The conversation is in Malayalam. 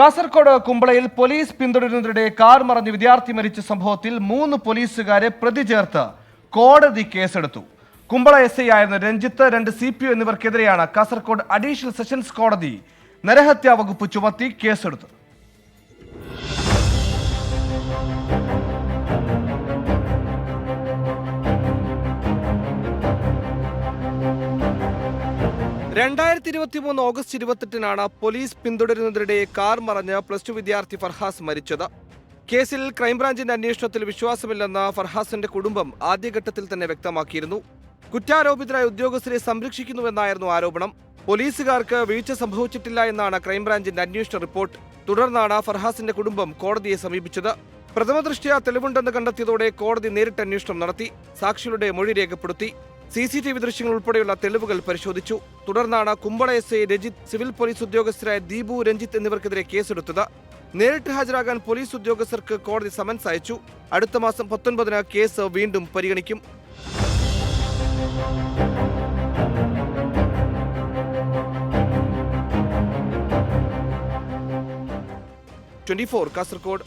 കാസർഗോഡ് കുമ്പളയിൽ പോലീസ് പിന്തുടരുന്നതിനിടെ കാർ മറഞ്ഞ് വിദ്യാർത്ഥി മരിച്ച സംഭവത്തിൽ മൂന്ന് പോലീസുകാരെ പ്രതി ചേർത്ത് കോടതി കേസെടുത്തു. കുമ്പള എസ് ഐ ആയിരുന്ന രഞ്ജിത്ത് രണ്ട് സി പി ഒ എന്നിവർക്കെതിരെയാണ് കാസർകോട് അഡീഷണൽ സെഷൻസ് കോടതി നരഹത്യാ വകുപ്പ് ചുമത്തി കേസെടുത്തത്. രണ്ടായിരത്തി ഇരുപത്തി മൂന്ന് ഓഗസ്റ്റ് ഇരുപത്തെട്ടിനാണ് പോലീസ് പിന്തുടരുന്നതിനിടെ കാർ മറഞ്ഞ് പ്ലസ് ടു വിദ്യാർത്ഥി ഫർഹാസ് മരിച്ചത്. കേസിൽ ക്രൈംബ്രാഞ്ചിന്റെ അന്വേഷണത്തിൽ വിശ്വാസമില്ലെന്ന് ഫർഹാസിന്റെ കുടുംബം ആദ്യഘട്ടത്തിൽ തന്നെ വ്യക്തമാക്കിയിരുന്നു. കുറ്റാരോപിതരായ ഉദ്യോഗസ്ഥരെ സംരക്ഷിക്കുന്നുവെന്നായിരുന്നു ആരോപണം. പോലീസുകാർക്ക് വീഴ്ച സംഭവിച്ചിട്ടില്ല എന്നാണ് ക്രൈംബ്രാഞ്ചിന്റെ അന്വേഷണ റിപ്പോർട്ട്. തുടർന്നാണ് ഫർഹാസിന്റെ കുടുംബം കോടതിയെ സമീപിച്ചത്. പ്രഥമദൃഷ്ട്യാ തെളിവുണ്ടെന്ന് കണ്ടെത്തിയതോടെ കോടതി നേരിട്ട് അന്വേഷണം നടത്തി. സാക്ഷികളുടെ മൊഴി രേഖപ്പെടുത്തി. സി സി ടി വി ദൃശ്യങ്ങൾ ഉൾപ്പെടെയുള്ള തെളിവുകൾ പരിശോധിച്ചു. തുടർന്നാണ് Kumbla S I Rajith civil police ഉദ്യോഗസ്ഥരായ Deepu Ranjith എന്നിവർക്കെതിരെ കേസെടുത്തത്. നേരിട്ട് ഹാജരാകാൻ പോലീസ് ഉദ്യോഗസ്ഥർക്ക് കോടതി സമൻസ് അയച്ചു. അടുത്ത മാസം പത്തൊൻപതിന് കേസ് വീണ്ടും പരിഗണിക്കും. Twenty four Kasaragod